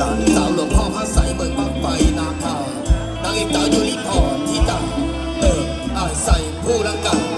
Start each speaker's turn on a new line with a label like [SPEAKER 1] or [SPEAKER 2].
[SPEAKER 1] ลานสาวหลวงพ่อพระใสเบิกบังไฟนาคานางเอกสาวยู่ริพรที่ตาง
[SPEAKER 2] เติมอาศัยผู้รักกัน